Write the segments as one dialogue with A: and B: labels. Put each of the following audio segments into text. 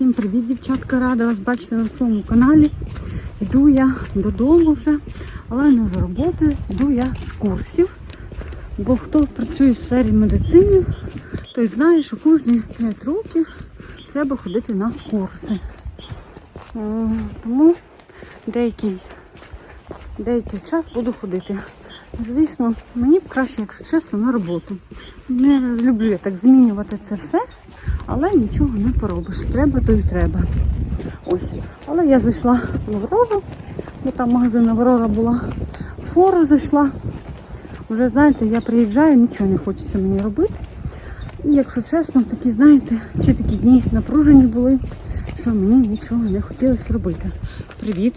A: Всім привіт, дівчатка! Рада вас бачити на своєму каналі. Йду я додому вже, але не з роботи, йду я з курсів. Бо хто працює в сфері медицини, той знає, що кожні 5 років треба ходити на курси. Е, Тому деякий, деякий час буду ходити. Звісно, мені б краще, якщо чесно, на роботу. Не люблю я так змінювати це все, але нічого не поробиш. Треба, то й треба. Ось. Але я зайшла в Аврору, бо там магазин Аврора була. В фору зайшла. Вже знаєте, я приїжджаю, нічого не хочеться мені робити. І якщо чесно, такі, знаєте, ці такі дні напружені були, що мені нічого не хотілося робити. Привіт!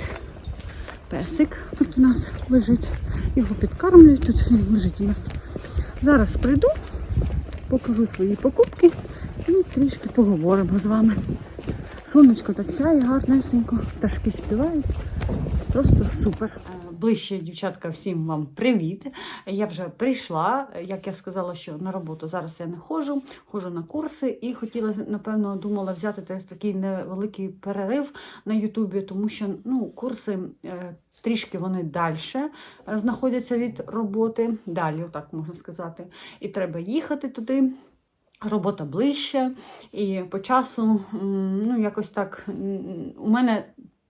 A: Песик тут у нас лежить. Його підкармлюють, тут він лежить у нас. Зараз прийду, покажу свої покупки і трішки поговоримо з вами. Сонечко так сяє гарнесенько, пташки співають. Просто супер. Ближче, дівчатка, всім вам привіт. Я вже прийшла. Як я сказала, що на роботу зараз я не ходжу, ходжу на курси і хотіла, напевно, думала взяти такий невеликий перерив на Ютубі, тому що ну, курси. е, Трішки вони далі знаходяться від роботи, далі, так можна сказати. І треба їхати туди. Робота ближче, і по часу, ну, якось так, у мене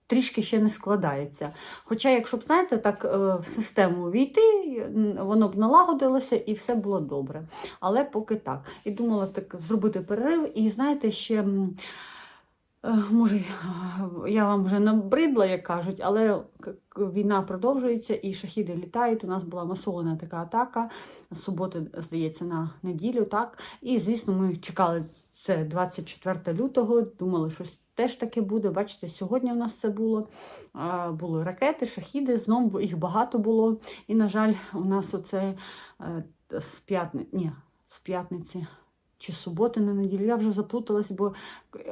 A: трішки ще не складається. Хоча, якщо б, знаєте, так е, в систему війти, воно б налагодилося і все було добре. Але поки так. І думала так зробити перерив, і знаєте, ще. Може, я вам вже набридла, як кажуть, але війна продовжується і шахіди літають. У нас була масована така атака з суботи, здається, на неділю. Так, і звісно, ми чекали це 24 лютого. Думали, щось теж таке буде. Бачите, сьогодні в нас це було. Були ракети, шахіди, знову їх багато було. І, на жаль, у нас оце е, з п'ятниці, ні, з п'ятниці. Чи суботи на неділю, я вже заплуталась, бо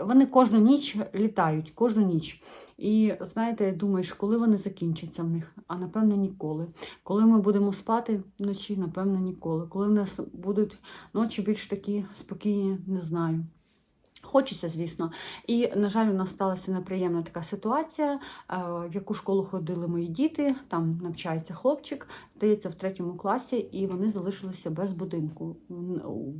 A: вони кожну ніч літають, кожну ніч. І знаєте, думаєш, коли вони закінчаться в них? А напевно ніколи. Коли ми будемо спати вночі, напевно, ніколи. Коли в нас будуть ночі більш такі спокійні, не знаю. Хочеться, звісно. І, на жаль, у нас сталася неприємна така ситуація, е, в яку школу ходили мої діти. Там навчається хлопчик, здається, в третьому класі, і вони залишилися без будинку.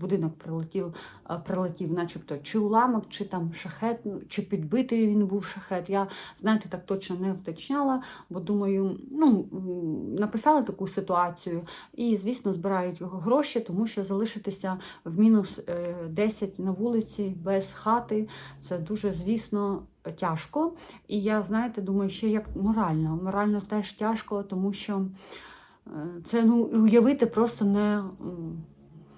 A: Будинок прилетів, е, прилетів, начебто, чи уламок, чи там шахет, ну, чи підбитий він був шахет. Я, знаєте, так точно не вточняла, бо думаю, ну, написали таку ситуацію, і, звісно, збирають його гроші, тому що залишитися в мінус е, 10 на вулиці без хати це дуже, звісно, тяжко. І я, знаєте, думаю, ще як морально. Морально теж тяжко, тому що е, це ну, уявити просто не.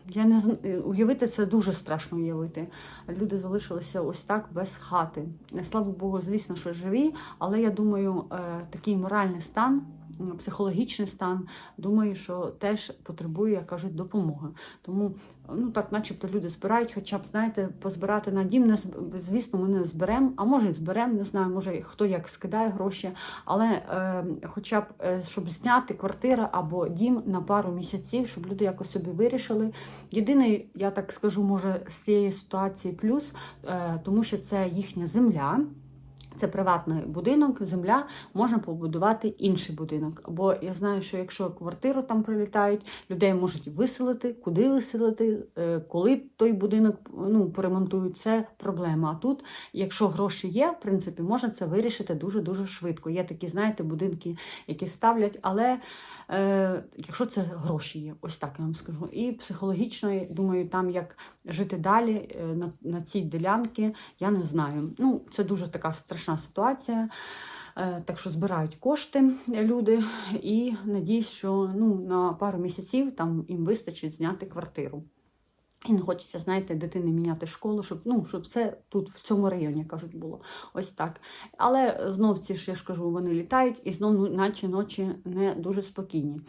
A: Я не е, уявити це дуже страшно уявити. Люди залишилися ось так без хати. Слава Богу, звісно, що живі, але я думаю, е, такий моральний стан, психологічний стан, думаю, що теж потребує, як кажуть, допомоги. Тому, ну так, начебто люди збирають, хоча б, знаєте, позбирати на дім, не звісно, ми не зберемо, а може зберемо, не знаю, може хто як скидає гроші, але е, хоча б е, щоб зняти квартиру або дім на пару місяців, щоб люди якось собі вирішили. Єдиний, я так скажу, може, з цієї ситуації плюс, е, тому що це їхня земля. Це приватний будинок, земля, можна побудувати інший будинок. Бо я знаю, що якщо квартиру там прилітають, людей можуть виселити, куди виселити, е, коли той будинок ну, поремонтують, це проблема. А тут, якщо гроші є, в принципі, можна це вирішити дуже-дуже швидко. Є такі, знаєте, будинки, які ставлять, але якщо це гроші є, ось так я вам скажу. І психологічно, думаю, там як жити далі е, на, на цій ділянці, я не знаю. Ну, це дуже така страшна ситуація. Е, Так що збирають кошти люди, і надіюсь, що ну, на пару місяців там їм вистачить зняти квартиру. І не хочеться, знаєте, дитини міняти школу, щоб ну, щоб все тут, в цьому районі, кажуть, було. Ось так. Але знов ці ж я ж кажу, вони літають і знов, ну, наче ночі не дуже спокійні.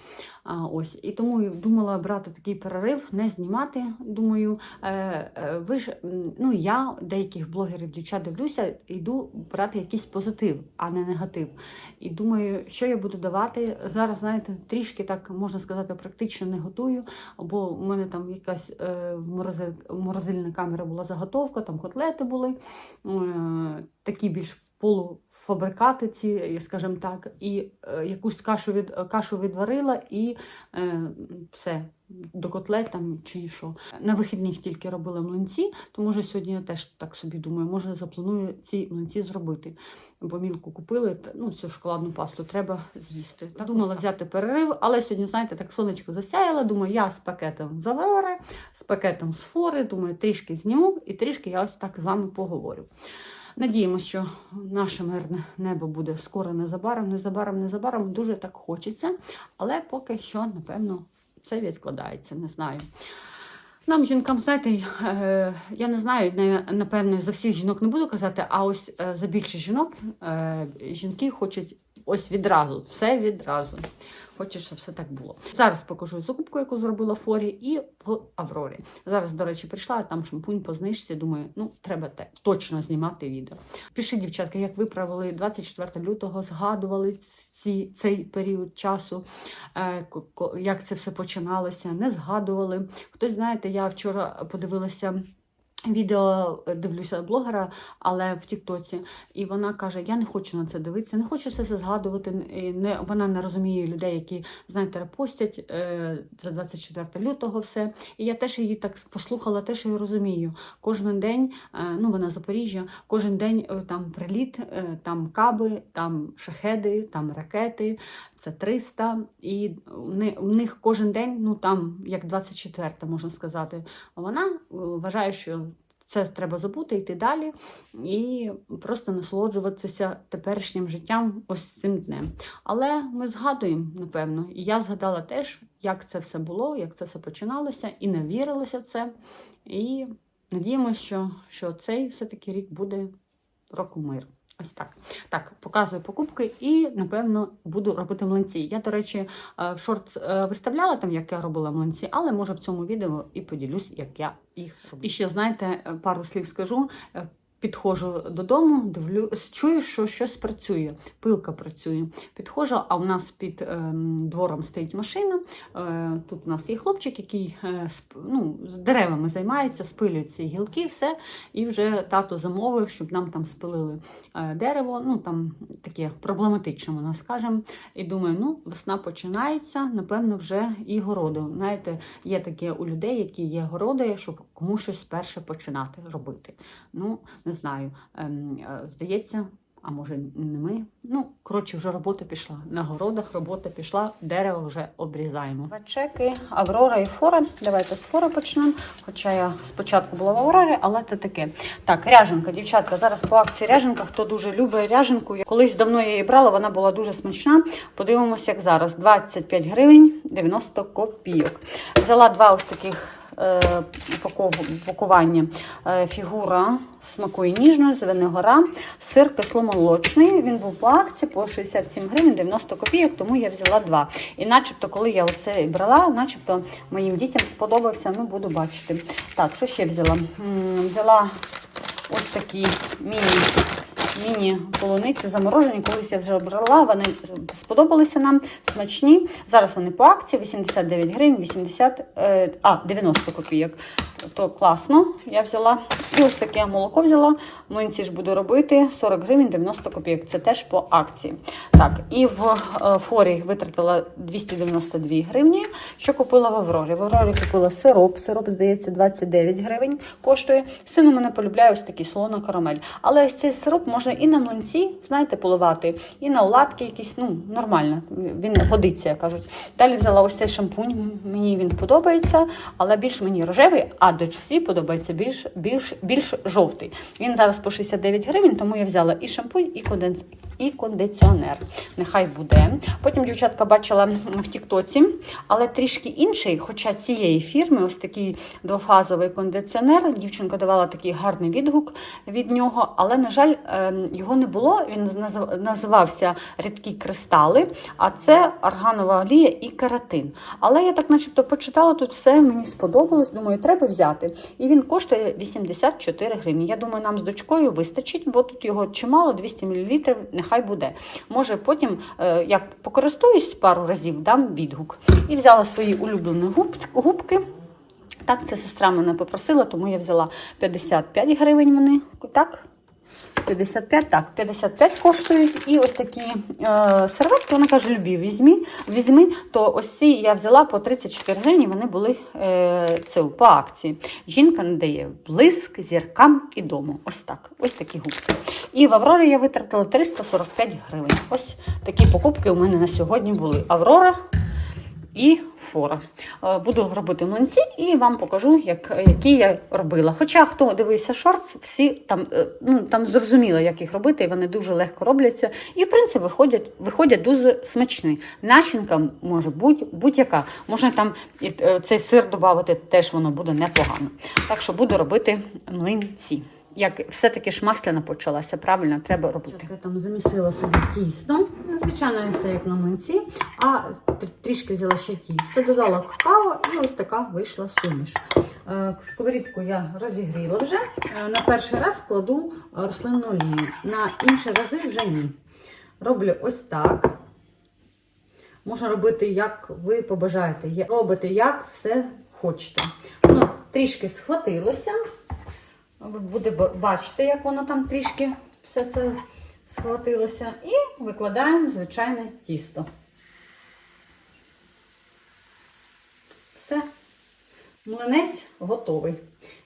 A: А, ось. І тому думала брати такий перерив, не знімати. Думаю, е, е, ви ж, ну я деяких блогерів, дівчат дивлюся, йду брати якийсь позитив, а не негатив. І думаю, що я буду давати. Зараз, знаєте, трішки так можна сказати, практично не готую, бо у мене там якась е, морозиль- морозильна камера була заготовка, там котлети були, е, такі більш полуфабрикати, ці, скажімо так, і е, якусь кашу, від, кашу відварила і е, все. До котлет там чи що. На вихідних тільки робила млинці, то може сьогодні я теж так собі думаю, може запланую ці млинці зробити. Бо мілку купили, та- ну цю шоколадну пасту треба з'їсти. Так думала взяти перерив, але сьогодні, знаєте, так сонечко засяяло. Думаю, я з пакетом з з пакетом з фори, думаю, трішки зніму і трішки я ось так з вами поговорю. Надіємося, що наше мирне небо буде скоро незабаром, незабаром, незабаром. Дуже так хочеться, але поки що, напевно, це відкладається, не знаю. Нам, жінкам, знаєте, е, я не знаю, напевно, за всіх жінок не буду казати, а ось е, за більше жінок е, жінки хочуть ось відразу, все відразу. Хочуть, щоб все так було. Зараз покажу закупку, яку зробила Форі, і в Аврорі. Зараз, до речі, прийшла, там шампунь по знижці. Думаю, ну треба те точно знімати відео. Пишіть, дівчатка, як ви провели 24 лютого, згадували ці, цей період часу, е, як це все починалося, не згадували. Хтось, знаєте, я вчора подивилася. Відео е, дивлюся блогера, але в Тіктоці, і вона каже: Я не хочу на це дивитися, не хочу це все згадувати. Не, вона не розуміє людей, які знаєте, репостять е, за 24 лютого все. І я теж її так послухала, теж її розумію. Кожен день, е, ну вона Запоріжжя, кожен день там приліт, там каби, там шахеди, там ракети, це 300. І у ни- у них кожен день, ну там як 24, можна сказати. Вона вважає, що це треба забути, йти далі і просто насолоджуватися теперішнім життям ось цим днем. Але ми згадуємо, напевно, і я згадала теж, як це все було, як це все починалося, і не вірилася в це. І надіємося, що, що цей все-таки рік буде року миру. Ось так. Так, показую покупки і, напевно, буду робити млинці. Я, до речі, е, в шорт е, виставляла там, як я робила млинці, але може в цьому відео і поділюсь, як я їх роблю. І ще, знаєте, е, пару слів скажу. Е, Підходжу додому, дивлю, чую, що щось працює, пилка працює. Підходжу, а у нас під ем, двором стоїть машина. Е, тут у нас є хлопчик, який е, сп- ну, з деревами займається, спилює ці гілки, все. І вже тато замовив, щоб нам там спилили е, дерево. Ну там таке проблематичне, вона скажемо. І думаю, ну весна починається, напевно, вже і городи. Знаєте, є таке у людей, які є городи, щоб комусь щось перше починати робити. Ну, не знаю. Ем, е, здається. А може не ми? Ну, коротше, вже робота пішла. На городах робота пішла, дерево вже обрізаємо. Чеки, Аврора і Фора. Давайте з Фора почнемо. Хоча я спочатку була в Аврорі, але це таке. Так, ряженка, дівчатка. Зараз по акції ряженка. Хто дуже любить ряженку. Колись давно я її брала, вона була дуже смачна. Подивимося, як зараз. 25 гривень 90 копійок. Взяла два ось таких. Е, Упакування Е, фігура смакує ніжно, Звенигора, сир кисломолочний. Він був по акції по 67 гривень 90 копійок, тому я взяла два. І начебто, коли я оце брала, начебто моїм дітям сподобався, ну буду бачити. Так, що ще взяла? Взяла ось такі міні. Міні полуниці заморожені, колись я вже обрала, вони сподобалися нам, смачні. Зараз вони по акції 89 гривень, 80, е, а, 90 копійок. То класно, я взяла. І ось таке молоко взяла. Млинці ж буду робити 40 гривень 90 копійок. Це теж по акції. Так, і в е, форі витратила 292 гривні. Що купила в Аврорі? В Аврорі купила сироп. Сироп, здається, 29 гривень коштує. Син у мене полюбляє ось такий солона карамель. Але ось цей сироп можна і на млинці, знаєте, поливати, і на оладки якісь, ну, нормально. Він годиться, кажуть. Далі взяла ось цей шампунь. Мені він подобається, але більш мені рожевий, а дочці подобається більш, більш, більш жовтий. Він зараз по 69 гривень, тому я взяла і шампунь, і конденс... і кондиціонер. Нехай буде. Потім дівчатка бачила в Тіктоці, але трішки інший, хоча цієї фірми, ось такий двофазовий кондиціонер. Дівчинка давала такий гарний відгук від нього, але, на жаль, ем, його не було. Він називався Рідкі кристали, а це арганова олія і кератин. Але я так, начебто, почитала тут все, мені сподобалось. Думаю, треба взяти. І він коштує 84 гривні. Я думаю, нам з дочкою вистачить, бо тут його чимало, 200 мл, нехай буде. Може, потім, е, як покористуюсь пару разів, дам відгук. І взяла свої улюблені губ- губки. Так, це сестра мене попросила, тому я взяла 55 гривень вони. Так? 55, так, 55 коштують. І ось такі е, серветки, вона каже, любі, візьми, візьми, то ось ці я взяла по 34 гривні, вони були е, це, по акції. Жінка надає блиск зіркам і дому. Ось так, ось такі губки. І в Аврорі я витратила 345 гривень. Ось такі покупки у мене на сьогодні були. Аврора і фора. Е, Буду робити млинці і вам покажу, як, які я робила. Хоча хто дивився шортс, всі там, е, ну, там зрозуміло, як їх робити, і вони дуже легко робляться. І, в принципі, виходять, виходять дуже смачні. Начинка може бути будь-яка. Можна там і, е, цей сир додати, теж воно буде непогано. Так що буду робити млинці. Як все-таки ж масляна почалася, правильно, треба робити. Я там замісила собі тісто. Звичайно, все як на млинці, а трішки взяла ще тісто, додала какао і ось така вийшла суміш. Е, Сковорідку я розігріла вже. Е, На перший раз кладу рослинну олію, на інші рази вже ні. Роблю ось так. Можна робити, як ви побажаєте. Робите, як все хочете. Ну, трішки схватилося. Ви буде ба- бачити, як воно там трішки все це схватилося. І викладаємо звичайне тісто. Все. Млинець готовий.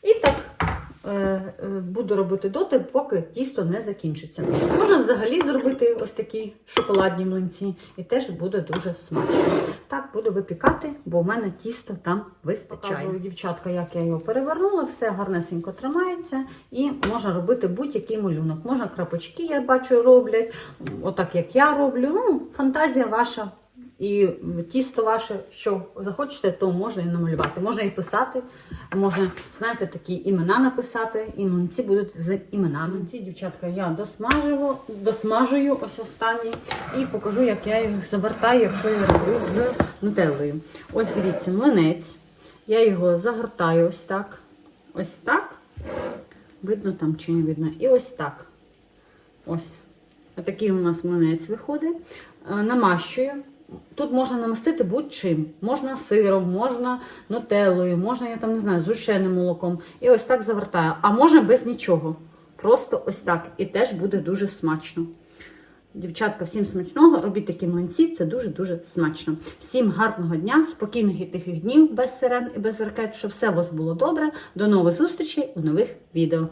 A: І так буду робити доти, поки тісто не закінчиться. Можна взагалі зробити ось такі шоколадні млинці, і теж буде дуже смачно. Так, буду випікати, бо в мене тісто там вистачає. Покажу, дівчатка, як я його перевернула, все гарнесенько тримається, і можна робити будь-який малюнок. Можна крапочки, я бачу, роблять, отак як я роблю. Ну, фантазія ваша. І тісто ваше, що захочете, то можна і намалювати. Можна і писати, можна, знаєте, такі імена написати, і млинці будуть з іменами. Ці дівчатка я досмажую, досмажую ось останні і покажу, як я їх завертаю, якщо я роблю з нутеллою. Ось дивіться, млинець. Я його загортаю ось так. Ось так. Видно там чи не видно. І ось так. Ось. Отакий у нас млинець виходить. Е, Намащую. Тут можна намастити будь-чим. Можна сиром, можна нутеллою, можна, я там не знаю, зущеним молоком. І ось так завертаю. А можна без нічого. Просто ось так. І теж буде дуже смачно. Дівчатка, всім смачного, робіть такі млинці, це дуже-дуже смачно. Всім гарного дня, спокійних і тихих днів без сирен і без ракет, щоб все у вас було добре. До нових зустрічей у нових відео.